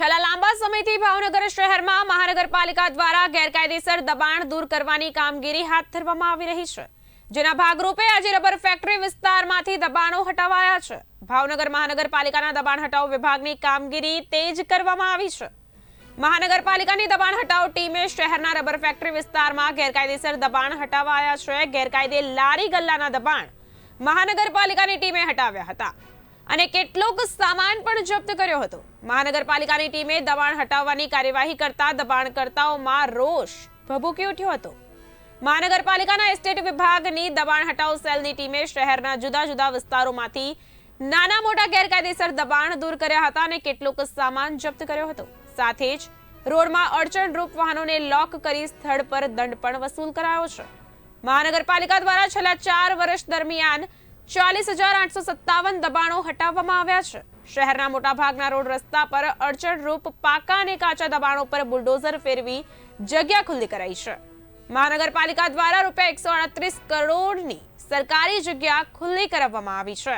છેલ્લા લાંબા સમયથી ભાવનગર શહેરમાં મહાનગરપાલિકા દ્વારા ગેરકાયદેસર દબાણ દૂર કરવાની કામગીરી હાથ ધરવામાં આવી રહી છે, જેના ભાગરૂપે આજે રબર ફેક્ટરી વિસ્તારમાંથી દબાણો હટાવાયા છે. ભાવનગર મહાનગરપાલિકાના દબાણ હટાવ વિભાગની કામગીરી તેજ કરવામાં આવી છે. મહાનગરપાલિકાની દબાણ હટાવ ટીમે શહેરના રબર ફેક્ટરી વિસ્તારમાં ગેરકાયદેસર દબાણ હટાવાયા છે. ગેરકાયદે લારી ગલ્લાના દબાણ મહાનગરપાલિકાની ટીમે હટાવ્યા હતા અને કેટલોક સામાન પણ જપ્ત કર્યો હતો. મહાનગરપાલિકાની ટીમે દબાણ હટાવવાની કાર્યવાહી કરતા દબાણકર્તાઓમાં રોષ ભભૂકી ઉઠ્યો હતો. મહાનગરપાલિકાના એસ્ટેટ વિભાગની દબાણ હટાવ સેલની ટીમે શહેરના જુદા જુદા વિસ્તારોમાંથી નાના મોટા ગેરકાયદેસર દબાણ દૂર કર્યા હતા અને કેટલોક સામાન જપ્ત કર્યો હતો. સાથે જ રોડમાં અડચણરૂપ વાહનોને લોક કરી સ્થળ પર દંડ પણ વસૂલ કરાયો છે. મહાનગરપાલિકા દ્વારા છેલ્લા ચાર વર્ષ દરમિયાન ચાલીસ હજાર આઠસો સત્તાવન દબાણો હટાવવામાં આવ્યા છે. શહેરના મોટાભાગના રોડ રસ્તા પર અડચણરૂપ પાકા અને કાચા દબાણો પર બુલડોઝર ફેરવી જગ્યા ખુલ્લી કરાઈ છે. મહાનગરપાલિકા દ્વારા રૂપિયા એકસો અડત્રીસ કરોડની સરકારી જગ્યા ખુલ્લી કરાવવામાં આવી છે.